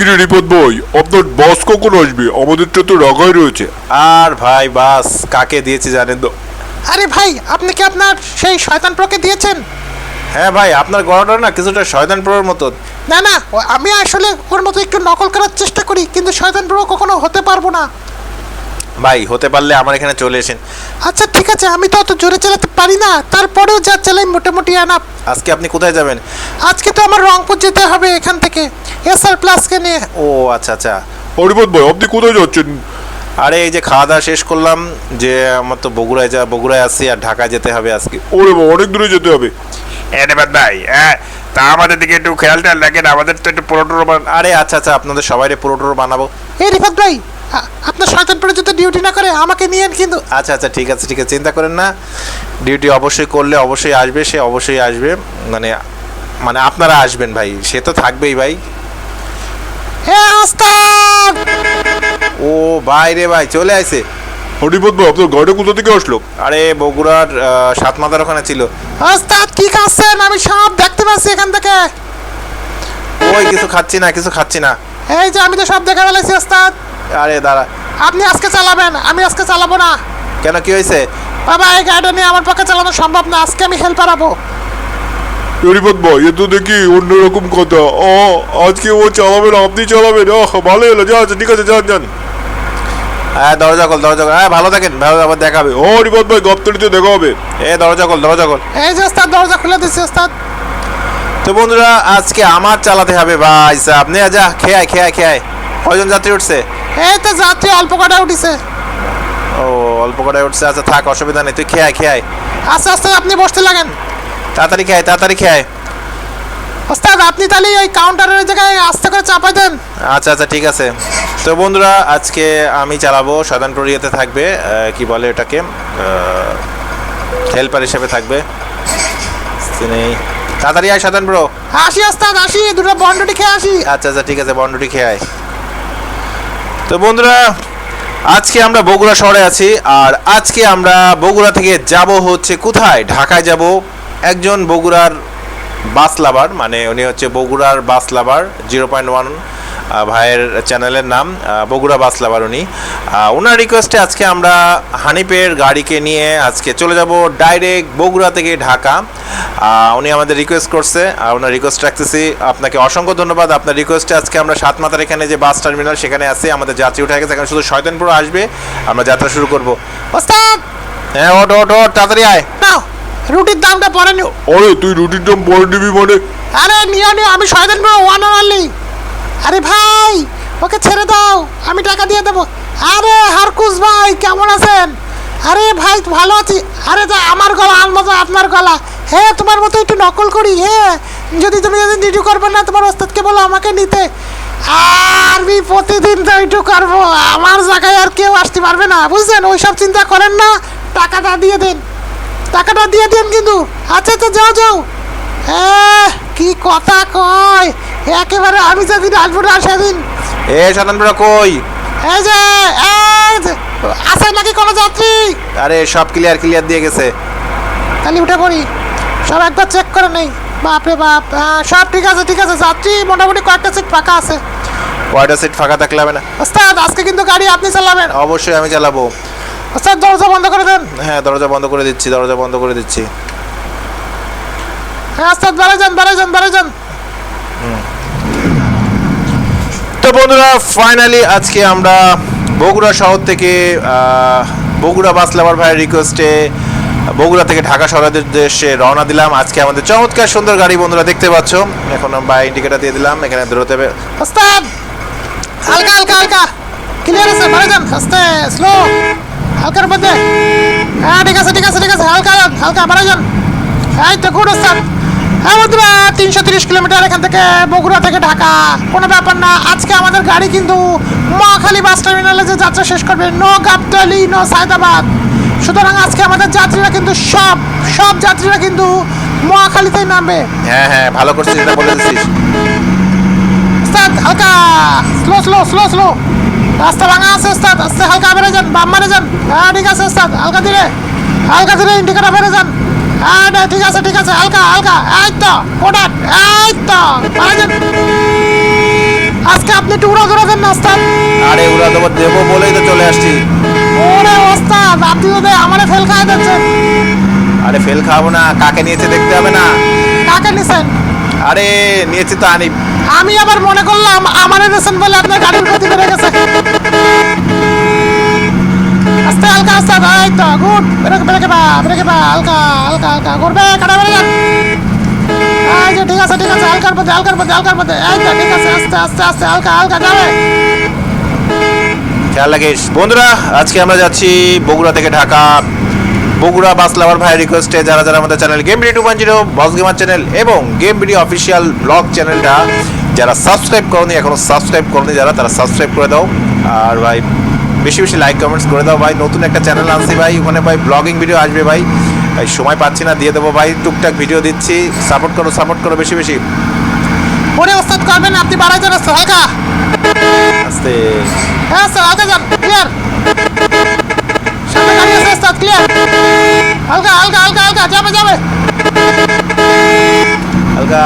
কিরে রিপোর্ট বই আপনার বস কখন আসবে? আমাদের তো রাগাই রয়েছে। আর ভাই বাস কাকে দিয়েছে জানেন তো? আরে ভাই আপনি কি আপনার সেই শয়তান প্রকে দিয়েছেন? হ্যাঁ ভাই আপনার গড়াটা না কিছুটা শয়তান প্রোর মতো। না না ও- আমি আসলে ওর মতো একটু নকল করার চেষ্টা করি কিন্তু শয়তান প্রো কখনো হতে পারব না। ভাই হতে পারলে আমার এখানে চলে এসেন। আচ্ছা ঠিক আছে আমি তো অত জোরে চালাতে পারি না। তারপরেও যা চালাই মোটামুটি আনা। আজকে আপনি কোথায় যাবেন? আজকে তো আমার রংপুর যেতে হবে এখান থেকে। এস আর প্লাসকে নিয়ে। ও আচ্ছা আচ্ছা। রিপোর্ট ভাই আপনি কোথায় যাচ্ছেন? আরে এই যে খাওয়া দাওয়া শেষ করলাম যে আমার তো বগুড়ায় যা বগুড়ায় আসছি আর ঢাকায় যেতে হবে আজকে। ওরে বাবা অনেক দূরে যেতে হবে। এনবাদ ভাই হ্যাঁ তা আমাদের দিকে একটু খেয়াল টেয়াল রাখেন আমাদের তো একটু পুরোটোর আরে আচ্ছা আচ্ছা আপনাদের সবাই পুরোটোর বানাবো। এই রিফাত ভাই আপনার শয়তান প্রো যদি ডিউটি না করে আমাকে নিয়েন কিন্তু। আচ্ছা আচ্ছা ঠিক আছে ঠিক আছে চিন্তা করেন না। ডিউটি অবশ্যই করলে অবশ্যই আসবে সে অবশ্যই আসবে। মানে মানে আপনারা আসবেন ভাই সে তো থাকবেই ভাই। হে আস্তাদ ও ভাই রে ভাই চলে আসে রিপোর্ট ভাই আপনার গাড়িটা কোথা থেকে আসলো? আরে বগুড়ার সাত মাথার ওখানে ছিল। আস্তাদ কি খাচ্ছেন? আমি সব দেখতে পাচ্ছি এখান থেকে। ওই কিছু খাচ্ছি না কিছু খাচ্ছি না। এই যে আমি তো সব দেখে ফেলেছি ওস্তাদ আরে দাঁড়া। আপনি আজকে চালাবেন আমি আজকে চালাবো না। কেন কি হয়েছে? বাবা এই গাড়িটা নিয়ে আমার পক্ষে চালানো সম্ভব না আজকে আমি হেল্প হারাবো। রিপোর্ট ভাই এ তো দেখি অন্যরকম কথা। ও আজকে ও চালাবেন আপনি চালাবেন। ও ভালো হলো যা ঠিক আছে যান যান। হ্যাঁ দরজা কল দরজা কল হ্যাঁ ভালো থাকেন ভালো আবার দেখাবে ও রিপোর্ট ভাই গপ্তরিতে দেখা হবে। এ দরজা কল দরজা কল এই যে ওস্তাদ দরজা খুলে দিচ্ছি ওস্তাদ। তো বন্ধুরা আজকে আমার চালাতে হবে ভাই সাহেব। আপনি যা খেয়ে খেয়ে আয়, খেয়ে কয়জন যাত্রী উঠছে? এই তো যাত্রী অল্প কটা উঠিছে। ও অল্প করে উঠছে। আচ্ছা থাক অসুবিধা নেই। তুই খেয়ে খেয়ে। আস্তে আস্তে আপনি বসতে লাগেন। তাড়াতাড়ি খেয়ে তাড়াতাড়ি খেয়ে আয়। ওস্তাদ আপনি তাহলে ওই কাউন্টারের জায়গায় আস্তে করে চাপাই দেন। আচ্ছা আচ্ছা ঠিক আছে। তো বন্ধুরা আজকে আমি চালাবো। সাধারণ প্ররিয়াতে থাকবে কি বলে এটাকে হেল্পার হিসেবে থাকবে। নেই তাড়াতাড়ি আয় সাধারণ ব্রো আসি ওস্তাদ আসি দুটো বন্ডটি খেয়ে আসি। আচ্ছা আচ্ছা ঠিক আছে বন্ডটি খেয়ে আয়। তো বন্ধুরা, আজকে আমরা বগুড়া শহরে আছি, আর আজকে আমরা বগুড়া থেকে যাব হচ্ছে কোথায়? ঢাকায় যাব একজন বগুড়ার বাস লাভার মানে উনি হচ্ছে বগুড়ার bus lover zero point one ভাইয়ের চ্যানেলের নাম বগুড়া বাস লাভার উনি। ওনার রিকোয়েস্টে আজকে আমরা হানিপের গাড়িকে নিয়ে আজকে চলে যাব ডাইরেক্ট বগুড়া থেকে ঢাকা। উনি আমাদের রিকোয়েস্ট করছে আর ওনার রিকোয়েস্ট রাখতেছি। আপনাকে অসংখ্য ধন্যবাদ। আপনার রিকোয়েস্টে আজকে আমরা সাত মাথার এখানে যে বাস টার্মিনাল সেখানে আছি। আমাদের যাত্রী উঠে গেছে। এখানে শুধু শয়তানপুর আসবে। আমরা যাত্রা শুরু করব। ওস্তাদ! হ্যাঁ ওট ওট ওট তাড়াতাড়ি আয়। নাও রুটির দামটা পরে নিও। আরে তুই রুটির দাম পরে নিবি মানে? আরে নিও নিও আমি শয়তান বড় ওয়ান অনলি আরে ভাই ওকে ছেড়ে দাও। আমি টাকা দিয়ে দেবো। আরে হারকুস ভাই কেমন আছেন? আরে ভাই ভালো আছি। আরে যা আমার গলা আর মতো আপনার গলা। হ্যাঁ তোমার মতো একটু নকল করি হ্যাঁ যদি তুমি যদি ডিউটি করবে না তোমার ওস্তাদকে বলো আমাকে নিতে। আর আমি প্রতিদিন তো একটু করব আমার জায়গায় আর কেউ আসতে পারবে না বুঝছেন? ওইসব চিন্তা করেন না টাকাটা দিয়ে দেন। টাকাটা দিয়ে দেন কিন্তু। আচ্ছা আচ্ছা যাও যাও। হ্যাঁ কি কথা কয়? একেবারে আমি যেদিন আসব না সেদিন। এ ব্রো কই? এই যে এই যে, আছে নাকি কোনো যাত্রী? আরে সব ক্লিয়ার ক্লিয়ার দিয়ে গেছে। তাহলে উঠে পড়ি। সব একবার চেক করে নেই। বাপরে বাপ। হ্যাঁ, সব ঠিক আছে ঠিক আছে। যাত্রী মোটামুটি কয়েকটা সিট ফাঁকা আছে। কয়টা সিট ফাঁকা থাকলে হবে না? ওস্তাদ আজকে কিন্তু গাড়ি আপনি চালাবেন। অবশ্যই আমি চালাবো। ওস্তাদ দরজা বন্ধ করে দেন। হ্যাঁ দরজা বন্ধ করে দিচ্ছি দরজা বন্ধ করে দিচ্ছি। হ্যাঁ ওস্তাদ বেড়ে যান বেড়ে যান বেড়ে যান। তো বন্ধুরা ফাইনালি আজকে আমরা বগুড়া শহর থেকে বগুড়া বাস লাভার ভাইয়ের রিকোয়েস্টে বগুড়া থেকে ঢাকা শহরের উদ্দেশ্যে রওনা দিলাম। আজকে আমাদের চমৎকার সুন্দর গাড়ি বন্ধুরা দেখতে পাচ্ছ। এখন আমরা ইন্ডিকেটার দিয়ে দিলাম, এখানে দৌড়তে হবে। ওস্তাদ হালকা হালকা হালকা! ক্লিয়ার আছে বেড়ে যান। আস্তে স্লো হালকার মধ্যে। হ্যাঁ ঠিক আছে ঠিক আছে ঠিক আছে। হালকা হালকা বেড়ে যান। এই তো গুড ওস্তাদ বন্ধুরা তিনশো তিরিশ কিলোমিটার এখান থেকে বগুড়া থেকে ঢাকা। কোনো ব্যাপার না আজকে আমাদের গাড়ি কিন্তু মহাখালী বাস টার্মিনালে যে যাত্রা শেষ করবে নো গাবতলি নো সায়দাবাদ। সুতরাং আজকে আমাদের যাত্রীরা কিন্তু সব সব যাত্রীরা কিন্তু মহাখালীতেই নামবে। হ্যাঁ হ্যাঁ ভালো করছিস এটা বলে দিচ্ছিস উস্তাদ হালকা স্লো স্লো স্লো স্লো রাস্তা ভাঙা আছে উস্তাদ আস্তে হালকা বেড়ে যান বাম মারে যান। হ্যাঁ ঠিক আছে উস্তাদ হালকা ধীরে হালকা ধীরে ইন্ডিকেটার বেড়ে যান। হ্যাঁ না, ঠিক আছে ঠিক আছে হালকা হালকা এই তো প্রোডাক্ট এই তো আজকে আপনি একটু উড়া ধরা দেন না ওস্তাদ। আরে ওরা দেবো দেবো বলেই তো চলে আসছি। ওরে ওস্তাদ আপনি তো আমারে ফেল খাই দিচ্ছেন। আরে ফেল খাব না কাকে নিয়েছে দেখতে হবে না। কাকে নিছেন? আরে নিয়েছি তো আনি আমি আবার মনে করলাম আমারে নিছেন বলে আপনার গাড়ির গতি বেড়ে গেছে। আস্তে হালকা আস্তে ভাই তো, গুড, ব্রেক, ব্রেকে বা ব্রেকে বা হালকা হালকা হালকা করবে কাটা বেড়ে এই যে, ঠিক আছে ঠিক আছে, হালকার মধ্যে হালকার মধ্যে হালকার মধ্যে, এই তো, ঠিক আছে, আস্তে আস্তে আস্তে, হালকা হালকা, যাবে। খেয়াল রাখিস। বন্ধুরা, আজকে আমরা যাচ্ছি বগুড়া থেকে ঢাকা। বগুড়া বাস লাভার ভাইয়ের রিকোয়েস্টে যারা যারা আমাদের channel game video two point zero boss gamer channel এবং গেম ভিডিও অফিসিয়াল ব্লগ চ্যানেলটা যারা সাবস্ক্রাইব করনি, এখনও সাবস্ক্রাইব করনি, যারা, তারা সাবস্ক্রাইব করে দাও। আর ভাই বেশি বেশি লাইক কমেন্টস করে দাও ভাই। নতুন একটা চ্যানেল আনছি ভাই। ওখানে ভাই ব্লগিং ভিডিও আসবে ভাই। ভাই সময় পাচ্ছি না দিয়ে দেবো ভাই। টুকটাক ভিডিও দিচ্ছি। সাপোর্ট করো সাপোর্ট করো বেশি বেশি। ওরে ওস্তাদ করবেন আপনি বাড়াই যান আস্তে হালকা। আস্তে। হ্যাঁ স্যার হালকা যান ক্লিয়ার সামনে গাড়ি আছে ওস্তাদ ক্লিয়ার হালকা হালকা হালকা হালকা যাবে যাবে। হালকা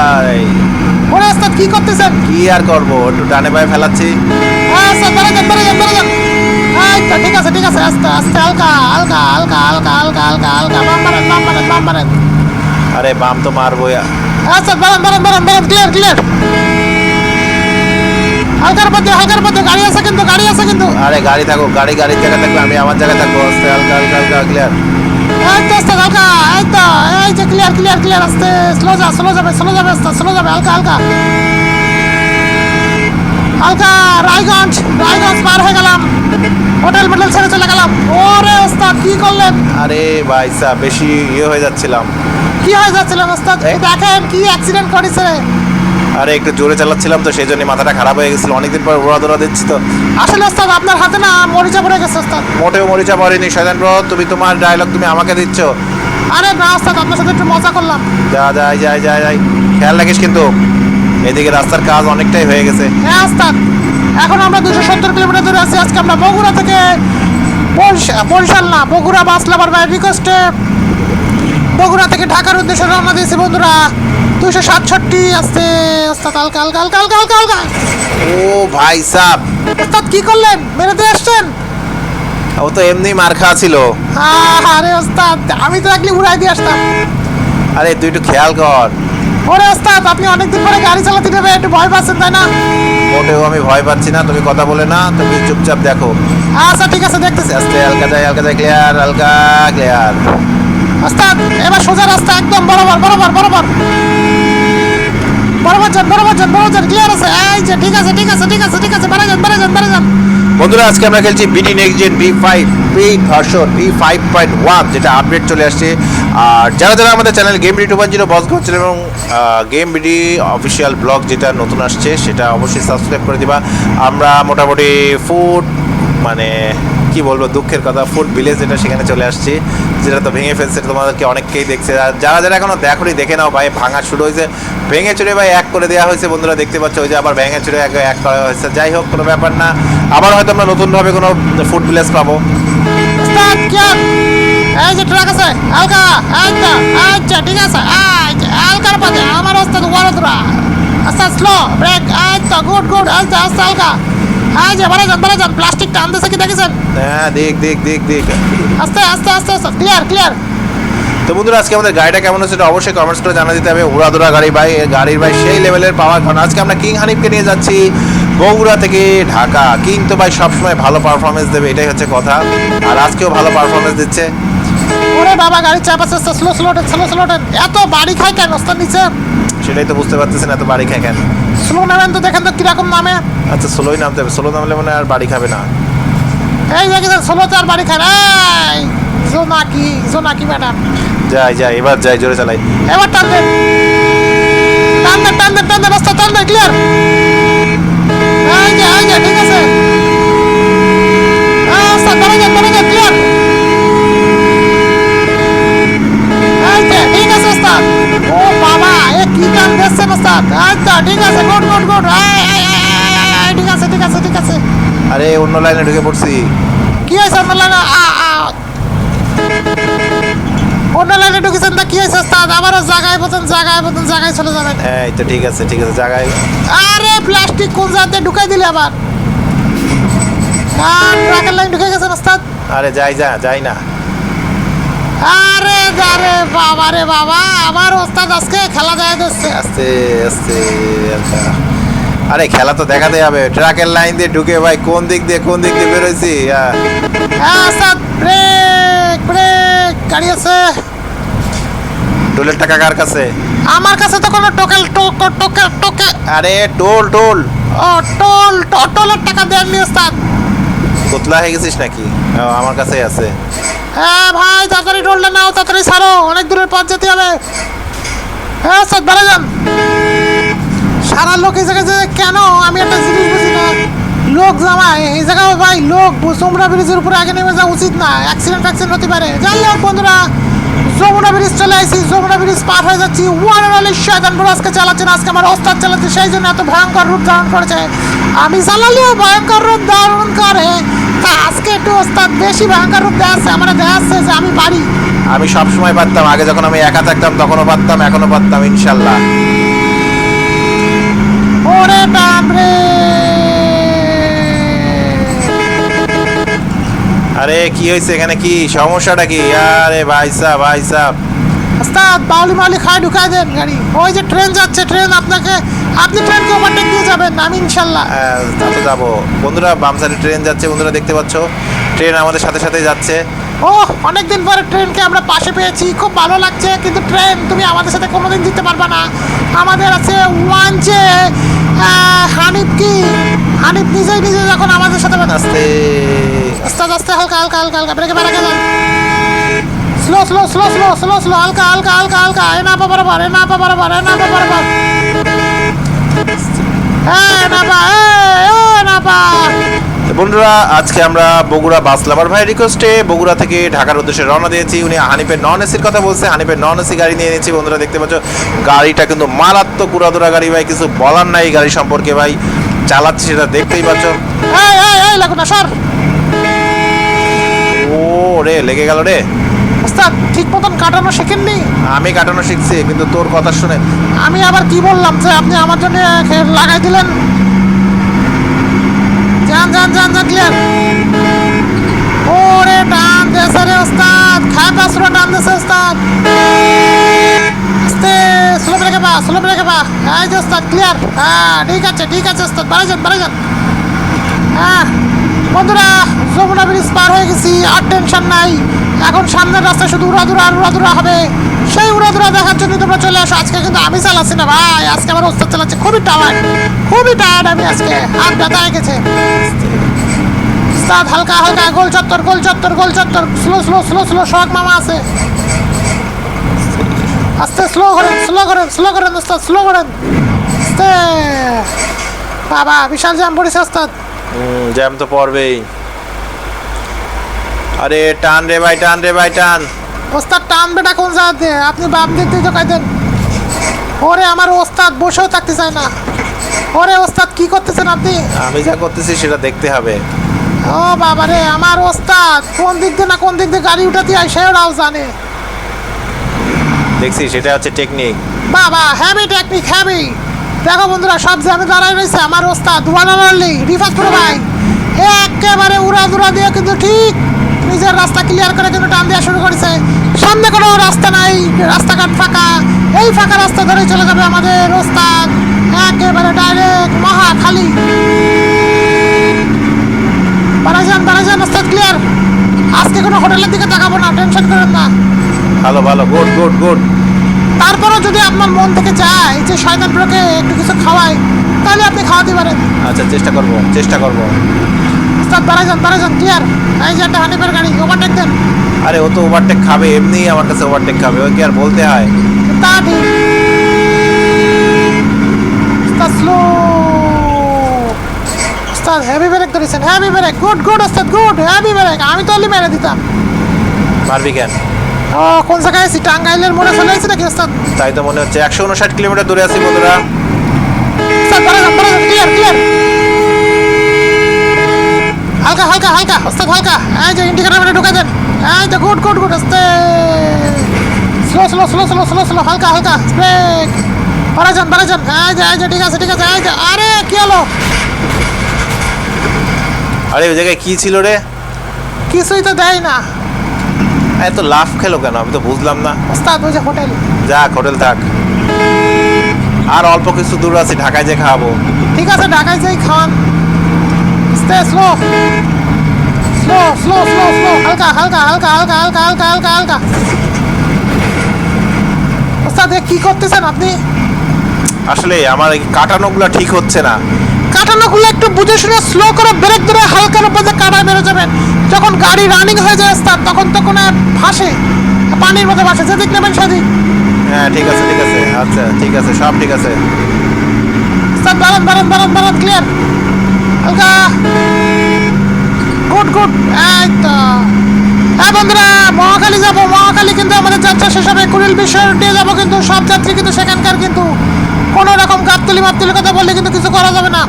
ওরে ওস্তাদ কি করতেছেন? কি আর করব? একটু ডানে পায়ে ফেলাচ্ছি। হ্যাঁ স্যার বেড়ে যান বেড়ে যান বেড়ে যান। আচ্ছা ঠিক আছে ঠিক আছে আস্তে আস্তে হালকা হালকা হালকা হালকা হালকা হালকা হালকা বাম মারেন বাম মারেন বাম মারেন আরে বাম তো মারবো স্যার বেড়ান বেড়ান বেড়ান বেড়ান ক্লিয়ার ক্লিয়ার হালকার মধ্যে হালকার মধ্যে গাড়ি আছে কিন্তু গাড়ি আছে কিন্তু। আরে গাড়ি থাকো গাড়ি গাড়ির জায়গা থাকবে আমি আমার জায়গায় থাকব। আস্তে হালকা হালকা হালকা ক্লিয়ার এই তো আস্তে হালকা এই তো এই যে ক্লিয়ার ক্লিয়ার ক্লিয়ার আস্তে স্লো যা স্লো যাবে স্লো যাবে আস্তে স্লো যাবে হালকা হালকা। হালকা রায়গঞ্জ রায়গঞ্জ পার হয়ে গেলাম। হোটেল মোটেল ছেড়ে চলে গেলাম। ওরে ওস্তাদ কি করলেন? আরে ভাই সাহ বেশি ইয়ে হয়ে যাচ্ছিলাম। কি হয়ে যাচ্ছিলেন ওস্তাদ? দেখেন কি অ্যাক্সিডেন্ট করেছে। আরে একটু জোরে চালাচ্ছিলাম তো সেই জন্য মাথাটা খারাপ হয়ে গেছিল। অনেকদিন পর ওড়া দৌড়া দিচ্ছি তো। আসলে ওস্তাদ আপনার হাতে না মরিচা পড়ে গেছে ওস্তাদ। মোটেও মরিচা পড়েনি শয়তান ব্রো তুমি তোমার ডায়লগ তুমি আমাকে দিচ্ছ। আরে না ওস্তাদ আপনার সাথে একটু মজা করলাম। যা যাই যাই যাই যাই খেয়াল রাখিস কিন্তু এদিকে রাস্তার কাজ অনেকটাই হয়ে গেছে। হ্যাঁ ওস্তাদ। এখন আমরা দুশো সত্তর কিলোমিটার দূরে আছি। আজকে আমরা বগুড়া থেকে বরিশা- বরিশাল না বগুড়া বাস লাভার ভাই রিকোয়েস্টে বগুড়া থেকে ঢাকার উদ্দেশ্যে রওনা দিয়েছি বন্ধুরা। দুশো সাতষট্টি আসছে ওস্তাদ হালকা হালকা হালকা হালকা হালকা হালকা। ও ভাই সাহ। ওস্তাদ কি করলেন? মেরে দিয়ে আসছেন? ও তো এমনি মার খাওয়া ছিল। আরে ওস্তাদ আমি তো একলি উড়াই দিয়ে আসতাম। আরে তুই একটু খেয়াল কর। ওরে ওস্তাদ আপনি অনেকদিন পরে গাড়ি চালাতে নেবে একটু ভয় পাচ্ছেন তাই না? মোটেও আমি ভয় পাচ্ছি না তুমি কথা বলে না তুমি চুপচাপ দেখো। আচ্ছা ঠিক আছে দেখতেছি। আস্তে হালকা যাই হালকা যাই ক্লিয়ার হালকা ক্লিয়ার ওস্তাদ এবার সোজা রাস্তা একদম বরাবর বরাবর বরাবর। বরাবর যান বরাবর যান বরাবর যান ক্লিয়ার আছে? এই যে ঠিক আছে ঠিক আছে ঠিক আছে ঠিক আছে বেড়ে যান বেড়ে যান বেড়ে যান। বন্ধুরা, আজকে আমরা খেলছি BD next gen B five B version B five point one যেটা আপডেট চলে আসছে। আর যারা যারা আমাদের channel game BD two point zero boss করছেন এবং গেম বিডি অফিসিয়াল ব্লগ যেটা নতুন আসছে, সেটা অবশ্যই সাবস্ক্রাইব করে দিবা। আমরা মোটামুটি ফুড মানে কি বলব, দুঃখের কথা, ফুড ভিলেজ যেটা সেখানে চলে আসছি, যেটা তো ভেঙে ফেলছে তোমাদেরকে অনেককেই দেখছে। আর যারা যারা এখনও দেখোনি, দেখে নাও ভাই, ভাঙা শুরু হয়েছে। ভেঙে চুরে ভাই এক করে দেওয়া হয়েছে, বন্ধুরা দেখতে পাচ্ছ, ওই যে আবার ভেঙে চুরে এক এক করা হয়েছে। যাই হোক, কোনো ব্যাপার না। আবার হয়তো আমরা নতুনভাবে কোনো ফুড ভিলেজ পাবো। আছে আচ্ছা ঠিক আছে পথে। আমার আস্তে, স্লো, ব্রেক এই গুড গুড আস্তে, হালকা। এই যে বেড়ে যান বেড়ে যান প্লাস্টিক টানতেছে কি দেখেছেন? হ্যাঁ দেখ দেখ দেখ দেখ। আস্তে আস্তে আস্তে আস্তে ক্লিয়ার ক্লিয়ার তো বন্ধুরা আজকে আমাদের গাড়িটা কেমন হচ্ছে সেটা অবশ্যই কমেন্টস করে জানা দিতে হবে। উড়াদুরা গাড়ি ভাই গাড়ির ভাই সেই লেভেলের পাওয়ার কারণ আজকে আমরা কিং হানিফকে নিয়ে যাচ্ছি বগুড়া থেকে ঢাকা। কিং তো ভাই সবসময় ভালো পারফরমেন্স দেবে এটাই হচ্ছে কথা। আর আজকেও ভালো পারফরমেন্স দিচ্ছে। ওরে বাবা গাড়ি চাপ আছে স্লো স্লো স্লো স্লো এত বাড়ি খায় কেন ওস্তাদ নিচে? সেটাই তো বুঝতে পারতেছি না এত বাড়ি খায় কেন? স্লো নেবেন তো দেখেন তো কীরকম নামে। আচ্ছা স্লোই নামতে হবে স্লো নামলে মনে আর বাড়ি খাবে না। এই দেখেছেন স্লো তো আর বাড়ি খায় এই জোনাকি জোনাকি ম্যাডাম। যাই যাই এবার যাই জোরে চালাই। এবার টান দেন। টান দেন টান দেন টান দেন রাস্তা টান দেন ক্লিয়ার এই যে এই যে ঠিক আছে। দিচ্ছেন ওস্তাদ আচ্ছা ঠিক আছে গুড গুড গুড। ঠিক আছে ঠিক আছে ঠিক আছে। আরে অন্য লাইনে ঢুকে পড়ছি। কি হয়েছে? আ, আ। অন্য লাইনে ঢুকেছেন তা কি হয়েছে ওস্তাদ? আবারও জায়গায় মতন জায়গায় মতন জায়গায় চলে যাবেন। এই তো ঠিক আছে ঠিক আছে জায়গায় আরে প্লাস্টিক কোন জায়গাতে ঢুকাই দিলে আবার? ট্রাকের লাইন ঢুকে গেছেন ওস্তাদ। আরে যাই যা যাই না। আরে আরে বাবা রে বাবা আমার ওস্তাদ আজকে খেলা দেয় দিচ্ছে। আস্তে আস্তে হালকা। আরে খেলা তো দেখাতে হবে। ট্রাকের লাইন দিয়ে ঢুকে ভাই কোন দিক দিয়ে কোন দিক দিয়ে বেরোইছি? হ্যাঁ ওস্তাদ ব্রেক ব্রেক গাড়ি আছে। টোলের টাকা কার কাছে? আমার কাছে তো কোনো টোকেল টোকে টোকে টোকে। আরে টোল টোল। ও টোল টোলের টাকা দেননি ওস্তাদ। কোতলা হয়ে গেছিস নাকি? আমার কাছেই আছে। হ্যাঁ ভাই, তাড়াতাড়ি টোলটা নাও, তাড়াতাড়ি ছাড়ো, অনেক দূরের পথ যেতে হবে। হ্যাঁ ওস্তাদ বেড়ে যান। সারা লোক এই জায়গায় যে কেন? আমি একটা জিনিস বুঝি না। লোক জামায় এই জায়গায় ভাই, লোক যমুনা ব্রিজের উপরে আগে নেমে যাওয়া উচিত না। অ্যাক্সিডেন্ট ফ্যাক্সিডেন্ট হতে পারে। হোক, বন্ধুরা, যমুনা ব্রিজ চলে আসি। যমুনা ব্রিজ পার হয়ে যাচ্ছি। ওয়ান অ্যান্ড অনলি শয়তান আজকে চালাচ্ছেন আজকে আমার ওস্তাদ চালাচ্ছে, সেই জন্য এত ভয়ঙ্কর রূপ ধারণ করেছে। আমি চালালেও ভয়ঙ্কর রূপ ধারণ করে। আজকে একটু ওস্তাদ বেশি ভয়ঙ্কর রূপ দেখাচ্ছে আমার দেখাচ্ছে যে আমি পারি। আমি সব সময় পারতাম আগে যখন আমি একা থাকতাম তখনও পারতাম এখনও পারতাম ইনশাল্লাহ ওরে টান রে! আরে কি হয়েছে এখানে কি? সমস্যাটা কি? আরে ভাই সাহ ভাই সাহ ওস্তাদ বাউলি মাউলি খায় ঢুকাই দেন গাড়ি। ওই যে ট্রেন যাচ্ছে ট্রেন আপনাকে আপনি ট্রেনকে ওভারটেক দিয়ে যাবেন আমি ইনশাল্লাহ। তা তো যাব। বন্ধুরা বাম সাইডে ট্রেন যাচ্ছে বন্ধুরা দেখতে পাচ্ছ। ট্রেন আমাদের সাথে সাথে যাচ্ছে। ও অনেকদিন পরে ট্রেনকে আমরা পাশে পেয়েছি খুব ভালো লাগছে কিন্তু ট্রেন তুমি আমাদের সাথে কোনোদিন দিতে পারবে না। আমাদের আছে ওয়ান যে হানিফ কি? হানিফ নিজেই নিজে যখন আমাদের সাথে আস্তে। আস্তে আস্তে হালকা হালকা হালকা হালকা ব্রেকে বেড়ে যান slow slow slow slow slow slow হালকা হালকা হালকা হালকা এ না পা বরাবর এ না পা বরাবর এ না পা বরাবর। বন্ধুরা আজকে আমরা বগুড়া বাস লাভার ভাই রিকোয়েস্টে বগুড়া থেকে ঢাকার উদ্দেশ্যে রওনা দিয়েছি। উনি হানিফের নন এসির কথা বলছে হানিফের নন এসি গাড়ি নিয়ে নিয়েছি বন্ধুরা দেখতে পাচ্ছ গাড়িটা কিন্তু মারাত্মক উড়াদুরা গাড়ি ভাই কিছু বলার নাই এই গাড়ি সম্পর্কে ভাই। চালাচ্ছি সেটা দেখতেই পাচ্ছ। ও রে লেগে গেল রে। ওস্তাদ ঠিক মতন কাটানো শেখেননি। আমি কাটানো শিখছি কিন্তু তোর কথা শুনে আমি আবার কি বললাম যে আপনি আমার জন্য লাগাই দিলেন? যান যান যান যান ক্লিয়ার ওরে টান দেছে রে ওস্তাদ খায় পাঁচশো টান দেছে ওস্তাদ। আস্তে স্লো ব্রেকে পা স্লো ব্রেকে পা। এই যে ওস্তাদ ক্লিয়ার হ্যাঁ ঠিক আছে ঠিক আছে ওস্তাদ বাড়াই যান বাড়াই যান। হ্যাঁ বন্ধুরা যমুনা ব্রিজ পার হয়ে গেছি আর টেনশন নাই। এখন সামনের রাস্তায় শুধু উড়াদুরা আর উড়াদুরা হবে। সেই উড়াদুরা দেখার জন্য তোমরা চলে আসো। আজকে কিন্তু আমি চালাচ্ছি না ভাই, আজকে আমার ওস্তাদ চালাচ্ছে। খুবই টায়ার্ড খুবই টায়ার্ড আমি আজকে। হাত ব্যথা হয়ে গেছে। হালকা হালকা, গোল চত্বর গোল চত্বর গোল চত্বর। স্লো স্লো স্লো স্লো শখ মামা আছে। আস্তে স্লো করেন স্লো করেন স্লো করেন ওস্তাদ স্লো করেন। আস্তে। বাবা, বিশাল জ্যাম পড়েছে ওস্তাদ। জ্যাম তো পড়বেই। আরে টান রে ভাই টান রে ভাই টান। ওস্তাদ টান বেটা কোন জায়গাতে? আপনি বাম দিক দিয়ে ঢোকাই দেন। ওরে আমার ওস্তাদ বসেও থাকতে চায় না। ওরে ওস্তাদ কি করতেছেন আপনি? আমি যা করতেছি সেটা দেখতে হবে। ও বাবা রে আমার ওস্তাদ কোন দিক দিয়ে না কোন দিক দিয়ে গাড়ি উঠাতে হয় সেটাও জানে। দেখছি সেটা হচ্ছে টেকনিক বাবা হ্যাভি টেকনিক হ্যাভি দেখো বন্ধুরা সব জামে দাঁড়ায় রয়েছে আমার ওস্তাদ ওয়ান অনলি রিফাত পুরো ভাই। একেবারে উড়া দুরা দিয়ে কিন্তু ঠিক নিজের রাস্তা ক্লিয়ার করে কিন্তু টান দেওয়া শুরু করেছে। সামনে কোনো রাস্তা নাই রাস্তাঘাট ফাঁকা। এই ফাঁকা রাস্তা ধরে চলে যাবে আমাদের ওস্তাদ। একেবারে ডাইরেক্ট মহা খালি। বারাজান বারাজান ওস্তাদ ক্লিয়ার আজকে কোনো হোটেলের দিকে তাকাবো না টেনশন করেন না। ভালো ভালো গুড গুড গুড তারপরও যদি আপনার মন থেকে চায় যে শয়তান ব্রোকে একটু কিছু খাওয়াই তাহলে আপনি খাওয়াতে পারেন। আচ্ছা চেষ্টা করব চেষ্টা করব। ওস্তাদ বাড়াই যান বাড়াই যান ক্লিয়ার এই যে একটা হানিফের গাড়ি ওভারটেক দেন। আরে ও তো ওভারটেক খাবে এমনিই আমার কাছে ওভারটেক খাবে ওই কি আর বলতে হয়? তা ঠিক। ওস্তাদ স্লো ওস্তাদ হেভি ব্রেক ধরেছেন হেভি ব্রেক গুড গুড ওস্তাদ গুড হেভি ব্রেক আমি তো মেরে দিতাম। পারবি কেন? ও কোন জায়গায় আছি? টাঙ্গাইলের মোড়ে চলে আসছি নাকি ওস্তাদ? তাই তো মনে হচ্ছে একশো উনষাট কিলোমিটার দূরে আছি বন্ধুরা। ওস্তাদ ক্লিয়ার ক্লিয়ার হালকা হালকা হালকা ওস্তাদ হালকা। এই যে ইন্ডিকেটার ঢুকে দেন। এই যে গুড গুড গুড আস্তে slow slow slow slow slow slow হালকা হালকা ব্রেক বাড়া যান বাড়া যান। এই যে এই যে ঠিক আছে ঠিক আছে এই যে আরে কি হলো? আরে ওই জায়গায় কি ছিল রে? কিছুই তো দেয় না। এত লাভ খেলো কেন? আমি তো বুঝলাম না। ওস্তাদ ওই যে হোটেল। যাক হোটেল থাক। আর অল্প কিছু দূর আছে ঢাকায় যে খাব ঠিক আছে ঢাকায় যাই খাওয়ান। Stay slow slow slow slow slow হালকা হালকা হালকা হালকা হালকা হালকা হালকা হালকা। ওস্তাদ কি করতেছেন আপনি? আসলে আমার কাটানোগুলো ঠিক হচ্ছে না। কাটানোগুলো একটু বুঝে শুনে স্লো করে ব্রেক ধরে হালকার উপর কাটায় বেরো যাবেন। যখন গাড়ি রানিং হয়ে যায় ওস্তাদ তখন তো কোনো ভাসে পানির মধ্যে ভাসে। যেদিক নেবেন সেদিক। হ্যাঁ ঠিক আছে ঠিক আছে। আচ্ছা ঠিক আছে সব ঠিক আছে। ওস্তাদ বারান বারান বারান বারান ক্লিয়ার হালকা গুড গুড। এই তো। হ্যাঁ বন্ধুরা মহাখালী যাব। মহাখালী কিন্তু আমাদের যাত্রা শেষ হবে। কুড়িল বিশ্বরুটিয়ে যাব কিন্তু সব যাত্রী কিন্তু সেখানকার কিন্তু কোনো রকম গাবতলি মাপতলি কথা বললে কিন্তু কিছু করা যাবে না।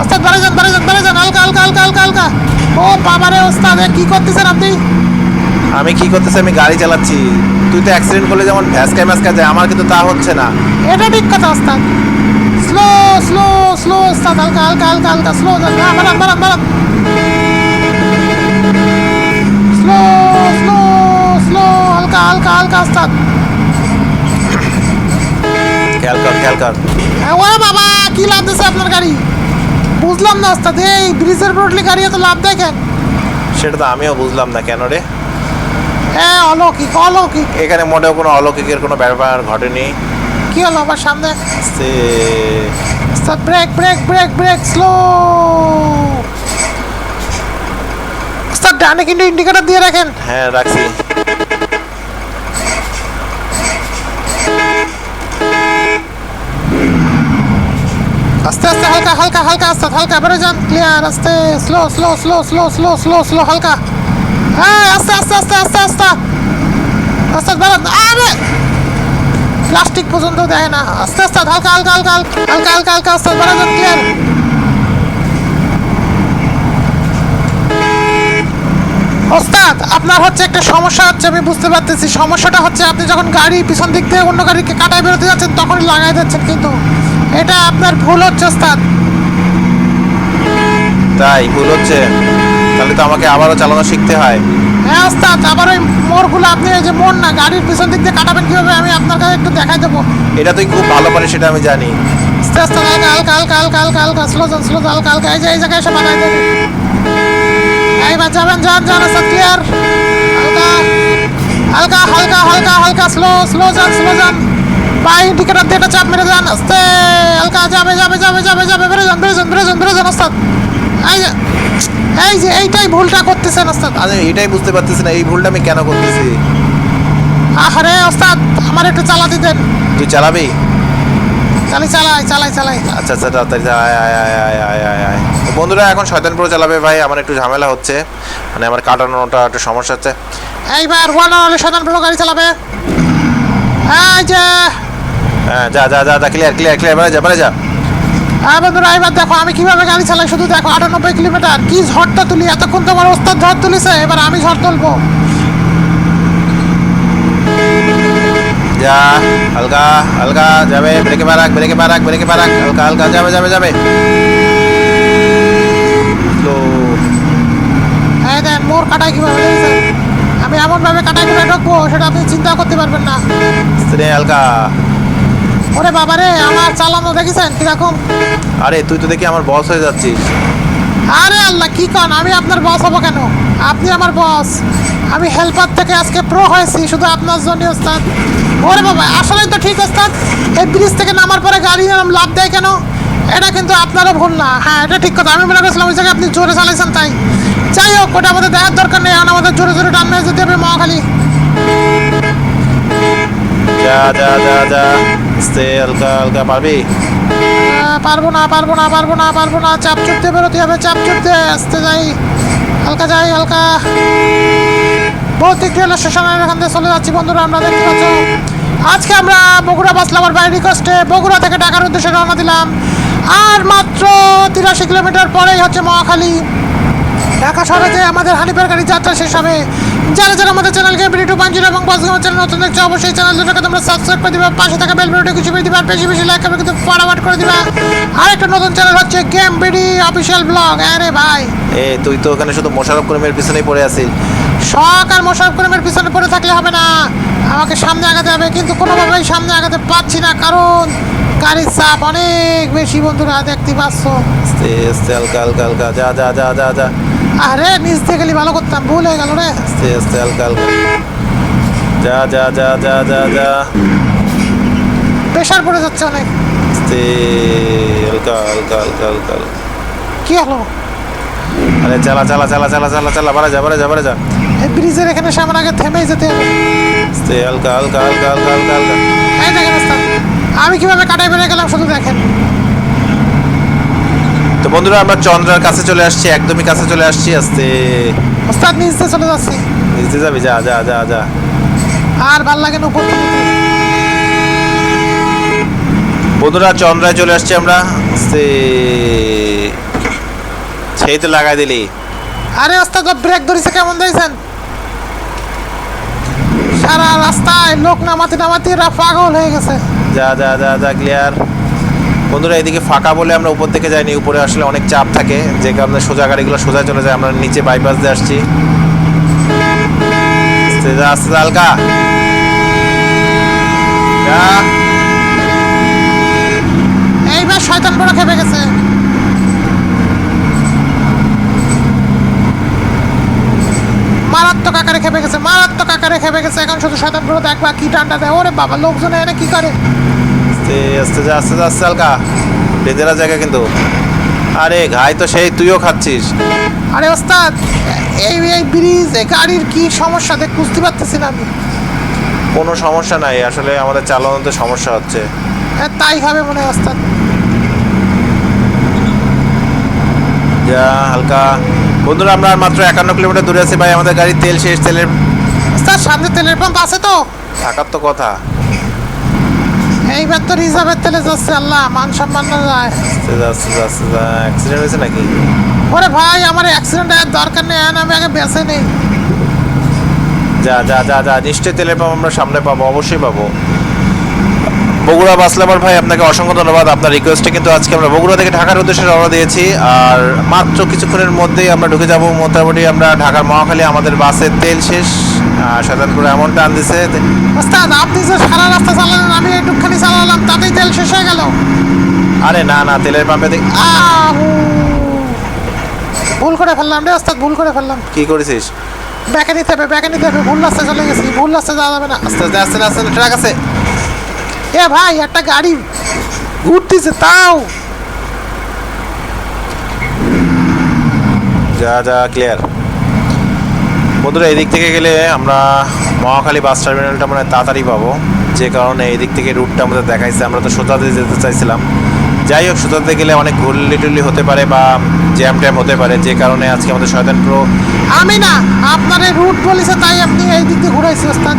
ওস্তাদ বাড়ি যান যান বাড়ি যান। হালকা হালকা হালকা হালকা হালকা। ও বাবারে ওস্তাদ কি করতেছেন আপনি? আমি কি করতেছি? আমি গাড়ি চালাচ্ছি। তুই তো অ্যাক্সিডেন্ট করলে যেমন ভ্যাসকা ম্যাসকা যায় আমার কিন্তু তা হচ্ছে না। এটা ঠিক কথা ওস্তাদ। স্লো স্লো স্লো ওস্তাদ হালকা হালকা হালকা হালকা স্লো বারান বারান বারান স্লো স্লো স্লো হালকা হালকা হালকা ওস্তাদ খেয়াল কর খেয়াল কর। হ্যাঁ, ওরে বাবা কি লাভ দিছে আপনার গাড়ি? বুঝলাম না ওস্তাদ এই ব্রিজের রোডলি গাড়ি এত লাভ দেখেন সেটা তো আমিও বুঝলাম না কেন রে? হ্যাঁ অলৌকিক অলৌকিক। এখানে মোটেও কোনো অলৌকিকের কোনো ব্যাপার ঘটেনি। কি হলো আবার সামনে brake brake brake brake slow ওস্তাদ ডানে কিন্তু ইন্ডিকেটর দিয়ে রাখেন। হ্যাঁ রাখছি। আস্তে আস্তে হালকা হালকা হালকা আস্তে হালকা বেরো যান। ক্লিয়ার আস্তে slow slow slow slow slow slow slow হালকা। হ্যাঁ আস্তে আস্তে আস্তে আস্তে আস্তে। আস্তে বেরোন আরে! প্লাস্টিক পর্যন্ত দেয় না। আস্তে আস্তে, হালকা হালকা হালকা হালকা হালকা হালকা, আস্তে বেরো যান ক্লিয়ার ওস্তাদ, আপনার হচ্ছে একটা সমস্যা হচ্ছে, আমি বুঝতে পারতেছি। সমস্যাটা হচ্ছে, আপনি যখন গাড়ি পিছন দিক থেকে অন্য গাড়িকে কাটায় বেরোতে যাচ্ছেন তখনই লাগাই দিচ্ছেন কিন্তু। এটা আপনার ভুল হচ্ছে, ওস্তাদ। তাই, ভুল হচ্ছে। তাহলে তো আমাকে আবারও চালানো শিখতে হয়। হ্যাঁ ওস্তাদ আবার ওই মোড়গুলো আপনি এই যে মোড় না গাড়ির পিছন দিক দিয়ে কাটাবেন কীভাবে? আমি আপনার কাছে একটু দেখাই দেবো। এটা তুই খুব ভালো পারিস সেটা আমি জানি। আস্তে আস্তে হালকা হালকা হালকা হালকা হালকা স্লো যান স্লো হালকা হালকা এই যে এই জায়গায় এসে বানাই দেবে এইবার যাবেন যান যান ওস্তাদ ক্লিয়ার হালকা হালকা হালকা হালকা স্লো স্লো যান স্লো যান বা ইন্ডিকেটার দিয়ে চাপ মেরে যান আস্তে। হালকা যাবে যাবে যাবে যাবে যাবে বেরো যান বেরো যান বেরো যান বেরো যান ওস্তাদ। এই এই যে এইটাই ভুলটা করতেছেন ওস্তাদ। আমি এটাই বুঝতে পারতেছি না এই ভুলটা আমি কেন করতেছি? আরে ওস্তাদ আমার একটু চালাতে দেন তুই চালাবি? চালাই চালাই চালাই চালাই। আচ্ছা আচ্ছা তাড়াতাড়ি আয় আয় আয় আয় আয় আয় আয়। বন্ধুরা এখন শয়তান প্রো চালাবে ভাই আমার একটু ঝামেলা হচ্ছে। মানে আমার কাটানোটা একটু সমস্যা হচ্ছে। এইবার ওয়ান হলে সাধারণ পুরো গাড়ি চালাবে। এই যে। হ্যাঁ যা যা যা যা ক্লিয়ার ক্লিয়ার ক্লিয়ার বেড়ে যা বেড়ে যা। হ্যাঁ বন্ধুরা এবার দেখো আমি কীভাবে গাড়ি চালাই? শুধু দেখো আটানব্বই কিলোমিটার। কি ঝড়টা তুলি? এতক্ষণ তোমার ওস্তাদ ঝড় তুলিছে এবার আমি ঝড় তুলবো। যা হালকা হালকা যাবে ব্রেকে পারাক ব্রেকে পারাক ব্রেকে পারাক হালকা হালকা যাবে যাবে যাবে। এই দেন মোর কাটাই কীভাবে আমি এমনভাবে কাটাই করে ঢুকবো সেটা আপনি চিন্তা করতে পারবেন না। হালকা। ওরে বাবারে আমার চালানো দেখেছেন? কীরকম আরে তুই তো দেখি আমার বস হয়ে যাচ্ছিস। আরে আল্লাহ কি কন? আমি আপনার বস হব কেন? আপনি আমার বস আমি হেল্পার থেকে আজকে প্রো হয়েছি শুধু আপনার জন্য ওস্তাদ। ওরে বাবা আসলেই তো ঠিক ওস্তাদ। এই ব্রিজ থেকে নামার পরে গাড়ি এরম লাভ দেয় কেন? এটা কিন্তু আপনারও ভুল না। হ্যাঁ এটা ঠিক কথা। আমি মনে করছিলাম ওই জায়গায় আপনি জোরে চালাইছেন তাই। যাই হোক ওটা আমাদের দেখার দরকার নেই। এখন আমাদের জোরে জোরে টান যেতে হবে মহাখালী যা যা যা যা। আস্তে, হালকা হালকা, পারবি? পারব না পারব না পারব না পারব না। চাপ চুপতে বেরোতে হবে, চাপ চুপতে। আসতে যাই। হালকা যাই, হালকা। ভৌতিক রেল স্টেশনের এখান থেকে চলে যাচ্ছি, বন্ধুরা, আমরা দেখতে পাচ্ছ। আজকে আমরা বগুড়া বাস লাভার বাই রিকোয়েস্টে বগুড়া থেকে ঢাকার উদ্দেশ্যে রওনা দিলাম। আর মাত্র তিরাশি কিলোমিটার পরেই হচ্ছে মহাখালী। ঢাকা শহরে যে আমাদের হানিফের গাড়ি যাত্রা শেষ হবে যারা যারা আমাদের চ্যানেলকে বিডি টু পয়েন্ট এবং বস গেমার চ্যানেল নতুন দেখছ অবশ্যই চ্যানেল দুটোকে তোমরা সাবস্ক্রাইব করে দিবা পাশে থাকা বেল বাটনটি কিছু দিবা বেশি বেশি লাইক করে কিন্তু ফরওয়ার্ড করে দিবা। আর একটা নতুন চ্যানেল হচ্ছে গেম বিডি অফিসিয়াল ব্লগ আরে ভাই। এ তুই তো ওখানে শুধু মোশারফ করিমের পিছনেই পড়ে আছিস। শখ আর মোশারফ করিমের পিছনে পড়ে থাকলে হবে না। আমাকে সামনে আগাতে হবে কিন্তু কোনোভাবেই সামনে আগাতে পারছি না কারণ গাড়ির চাপ অনেক বেশি বন্ধুরা দেখতে পাচ্ছ? আস্তে আস্তে হালকা হালকা হালকা যা যা যা যা যা। আরে নিচ থেকে গেলে ভালো করতাম ভুল হয়ে গেল রে। আস্তে আস্তে হালকা হালকা। যা যা যা যা যা যা। প্রেশার পড়ে যাচ্ছে অনেক। আস্তে হালকা হালকা হালকা হালকা। কি হলো? আরে চালা চালা চালা চালা চালা চালা বাড়া যা বাড়া যা বাড়া যা। এই ব্রিজের এখানে সামনে আগে থেমেই যেতে হবে। আস্তে হালকা হালকা হালকা হালকা হালকা। হালকা এই দেখেন আমি কীভাবে কাটাই বেড়ে গেলাম শুধু দেখেন। তো বন্ধুরা আমরা চন্দ্রার কাছে চলে আসছি একদমই কাছে চলে আসছি আস্তে। ওস্তাদ নিচে চলে যাচ্ছি। নিচে যাবি যা যা যা যা। আর ভালো লাগে না উপর বন্ধুরা চন্দ্রায় চলে আসছি আমরা আস্তে। সেই তো লাগাই দিলি। আরে ওস্তাদ ব্রেক ধরেছে কেমন দিয়েছেন সারা রাস্তায় লোক নামাতে নামাতে এরা পাগল হয়ে গেছে। যা যা যা যা ক্লিয়ার বন্ধুরা, এদিকে ফাঁকা বলে আমরা উপর থেকে যাইনি, উপরে আসলে অনেক চাপ থাকে, যে কারণে সোজা গাড়িগুলো সোজা চলে যায়, আমরা নিচে বাইপাস দিয়ে আসছি। আস্তে হালকা। এইবার শয়তান গেছে। মারাত্মক আকারে খেপে গেছে, মারাত্মক আকারে গেছে, এখন শুধু শয়তান বড় দেখবা কি টান্ডা দেয়। ওরে বাবা, লোকজন এনে কি করে? আস্তে আস্তে যা আস্তে যা আস্তে হালকা। বেদেরা জায়গা কিন্তু। আরে ঘাই তো সেই তুইও খাচ্ছিস। আরে ওস্তাদ এই এই ব্রিজ এই গাড়ির কি সমস্যা? দেখ বুঝতে পারতেছি না আমি। কোনো সমস্যা নাই আসলে আমাদের চালানোতে সমস্যা হচ্ছে। হ্যাঁ তাই হবে মনে হয় ওস্তাদ। যা হালকা। বন্ধুরা আমরা আর মাত্র একান্ন কিলোমিটার দূরে আছি। ভাই আমাদের গাড়ির তেল শেষ তেলের ওস্তাদ সামনে তেলের পাম্প আছে তো? থাকার তো কথা। এইবার তো রিজার্ভের তেলে যাচ্ছে আল্লাহ মান সম্মান না যায়। যাচ্ছে যা আস্তে যা আস্তে যা অ্যাক্সিডেন্ট হয়েছে নাকি? ওরে ভাই আমার অ্যাক্সিডেন্ট আর দরকার নেই আমি আগে বেঁচে নেই। যা যা যা যা নিশ্চয়ই তেলের পাম্প আমরা সামনে পাবো অবশ্যই পাবো। বগুড়া বাসলাবার ভাই আপনাকে অসংখ্য ধন্যবাদ। আপনার রিকোয়েস্টে কিন্তু আজকে আমরা বগুড়া থেকে ঢাকার উদ্দেশ্যে রওনা দিয়েছি। আর মাত্র কিছুক্ষণের মধ্যেই আমরা ঢুকে যাব। মোটামুটি আমরা ঢাকার মহাখালী আমাদের বাসের তেল শেষ। আর শতানপুরে এমন টান দিছে আপনি যে সারা রাস্তা চালালেন আমি একটুখানি চালালাম তাতেই তেল শেষ হয়ে গেল। আরে না না তেলের পাম্পে দেখ। ভুল করে ফেললাম রে ওস্তাদ ভুল করে ফেললাম। কি করেছিস? ব্যাকে নিতে হবে ব্যাকে নিতে হবে ভুল রাস্তায় চলে গেছি ভুল রাস্তায় যাওয়া যাবে না। আস্তে আস্তে আস্তে আস্তে ট্রাক আছে। এ ভাই একটা গাড়ি ঘুরতেছে তাও। যা যা ক্লিয়ার বন্ধুরা এদিক থেকে গেলে আমরা মহাখালী বাস টার্মিনালটা মানে তাড়াতাড়ি পাবো। যে কারণে এই দিক থেকে রুটটা আমাদের দেখাইছে আমরা তো সোজাতে যেতে চাইছিলাম। যাই হোক সোজাতে গেলে অনেক ঘুরলি টুরলি হতে পারে বা জ্যাম ট্যাম হতে পারে যে কারণে আজকে আমাদের শয়তান প্রো আমি না আপনার এই রুট বলেছে তাই আপনি এই দিক দিয়ে ঘুরাইছি ওস্তাদ।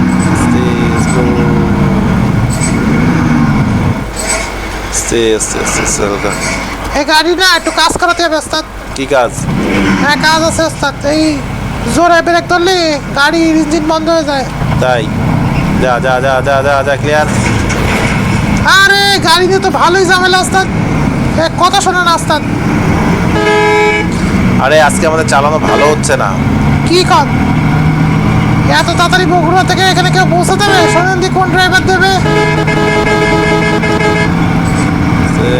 আস্তে আস্তে আস্তে আস্তে এই গাড়ি না একটু কাজ করাতে হবে ওস্তাদ। কি কাজ? হ্যাঁ কাজ আছে ওস্তাদ। এই জোরে ব্রেক ধরলে গাড়ির ইঞ্জিন বন্ধ হয়ে যায়। তাই? যা যা যা যা যা যা ক্লিয়ার আরে গাড়ি নিয়ে তো ভালোই ঝামেলা ওস্তাদ। এ, কথা শোনো না ওস্তাদ। আরে আজকে আমাদের চালানো ভালো হচ্ছে না। কি কর? এত তাড়াতাড়ি বগুড়া থেকে এখানে কেউ পৌঁছে দেবে শোনেন দি কোন ড্রাইভার দেবে?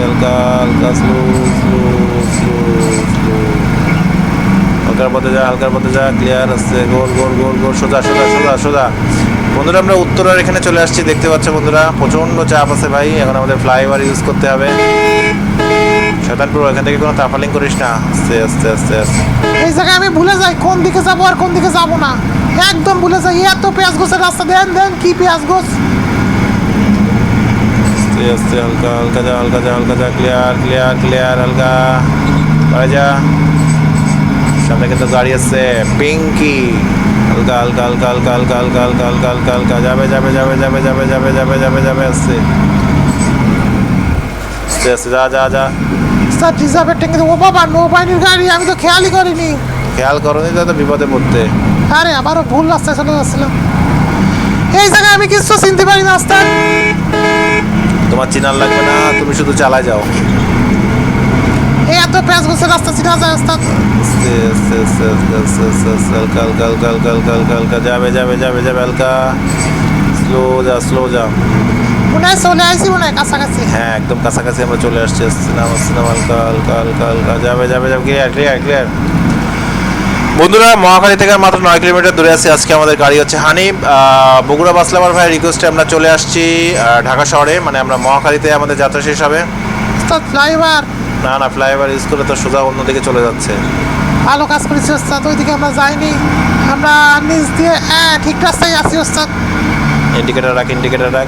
হালকা হালকা স্লো স্লো স্লো স্লো হালকার পথে যা, হালকার পথে যা ক্লিয়ার আসছে। গোল গোল গোল গোল, সোজা সোজা সোজা সোজা। বন্ধুরা, আমরা উত্তরার এখানে চলে আসছি, দেখতে পাচ্ছ বন্ধুরা। প্রচণ্ড চাপ আছে ভাই, এখন আমাদের ফ্লাইওভার ইউজ করতে হবে। শতানপুর এখান থেকে কোনো তাফালিং করিস না। আস্তে আস্তে আস্তে আস্তে। এই জায়গায় আমি ভুলে যাই, কোন দিকে যাব আর কোন দিকে যাব না। একদম ভুলে যাই, এত পেঁয়াজ গোছের রাস্তা। দেন দেন, কি পেঁয়াজ গোছ? আস্তে আস্তে হালকা হালকা যা হালকা যা হালকা যা ক্লিয়ার ক্লিয়ার ক্লিয়ার হালকা পরে যা সামনে কিন্তু গাড়ি আছে পিঙ্কি হালকা হালকা হালকা হালকা হালকা হালকা হালকা হালকা হালকা হালকা যাবে যাবে যাবে যাবে যাবে যাবে যাবে যাবে যাবে আসছে আস্তে আস্তে যা যা যা স্যার রিজার্ভের ট্যাঙ্কি ও বাবা গাড়ি আমি তো খেয়ালই করিনি খেয়াল করনি তো বিপদে পড়তে আরে আবারও ভুল রাস্তায় চলে যাচ্ছিলাম এই জায়গায় আমি কিছু চিনতে পারি না ওস্তাদ তোমার চিনার লাগবে না তুমি শুধু চালায় যাও। এই এত প্যাঁচ গোছের রাস্তা চিনা যায় আস্তে আস্তে আস্তে আস্তে আস্তে আস্তে আস্তে হালকা হালকা হালকা হালকা হালকা হালকা হালকা যাবে যাবে যাবে যাবে হালকা। স্লো যা স্লো যা। মনে হয় চলে আইসি মনে হয় কাছাকাছি। হ্যাঁ একদম কাছাকাছি আমরা চলে আসছি আসছি না আসছি না হালকা হালকা হালকা হালকা যাবে যাবে যাবে ক্লিয়ার ক্লিয়ার ক্লিয়ার বন্ধুরা মহাখালী থেকে মাত্র নয় কিলোমিটার দূরে আছে। আজকে আমাদের গাড়ি হচ্ছে আহ, বগুড়া বাসলামার ভাই রিকোয়েস্টে আমরা চলে আসছি ঢাকা শহরে। মানে আমরা মহাখালীতে আমাদের যাত্রা শেষ হবে। ফ্লাইওভার না না ফ্লাইওভার ইউজ করে তো সোজা অন্যদিকে চলে যাচ্ছে। ভালো কাজ করেছি ওস্তাদ। ওইদিকে আমরা যাইনি। আমরা নিচ দিয়ে হ্যাঁ ঠিক রাস্তায় আছি ওস্তাদ। ইন্ডিকেটার রাখ ইন্ডিকেটার রাখ।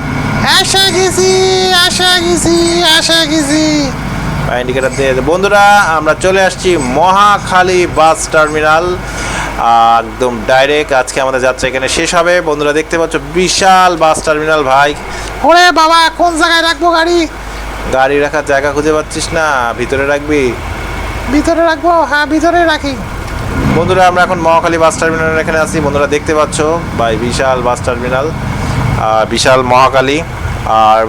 এসে গেছি এসে গেছি এসে গেছি। ইন্ডিকেটার দিয়ে বন্ধুরা আমরা চলে আসছি মহাখালী বাস টার্মিনাল। একদম ডাইরেক্ট আজকে আমাদের যাত্রা এখানে শেষ হবে। বন্ধুরা দেখতে পাচ্ছ বিশাল বাস টার্মিনাল ভাই। ওরে বাবা কোন জায়গায় রাখব গাড়ি? গাড়ি রাখার জায়গা খুঁজে পাচ্ছিস না। ভিতরে রাখবি? ভিতরে রাখব? হ্যাঁ ভিতরে রাখি। বন্ধুরা আমরা এখন মহাখালী বাস টার্মিনালের এখানে আছি। বন্ধুরা দেখতে পাচ্ছ? ভাই বিশাল বাস টার্মিনাল। আর বিশাল মহাকালী আর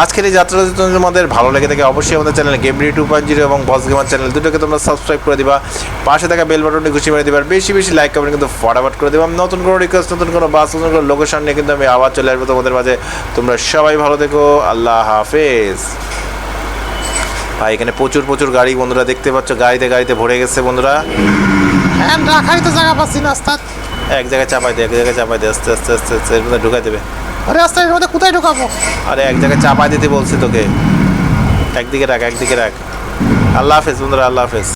আজকের এই যাত্রা যদি তোমাদের ভালো লেগে থাকে অবশ্যই আমাদের চ্যানেল গেমরি টু পয়েন্ট জিরো এবং বস গেমার চ্যানেল দুটোকে তোমরা সাবস্ক্রাইব করে দিবা। পাশে থাকা বেল বাটনটি ঘুষি মেরে দিবা আর বেশি বেশি লাইক কমেন্ট কিন্তু ফটাফট করে দিবা। নতুন কোনো রিকোয়েস্ট নতুন কোনো বাস নতুন কোনো লোকেশন নিয়ে কিন্তু আমি আবার চলে আসব তোমাদের মাঝে। তোমরা সবাই ভালো থেকো আল্লাহ হাফেজ। ভাই এখানে প্রচুর প্রচুর গাড়ি বন্ধুরা দেখতে পাচ্ছ গাড়িতে গাড়িতে ভরে গেছে বন্ধুরা। হ্যাঁ রাখারই তো জায়গা পাচ্ছি না এক জায়গায় চাপাই দে এক জায়গায় চাপাই দে আস্তে আস্তে আস্তে আস্তে ঢুকাই দেবে। ওরে রাস্তায় মধ্যে কোথায় ঢোকাবো? আরে এক জায়গায় চাপাই দিতে বলছি তোকে। একদিকে রাখ একদিকে রাখ। আল্লাহ হাফেজ বন্ধুরা, আল্লাহ হাফেজ।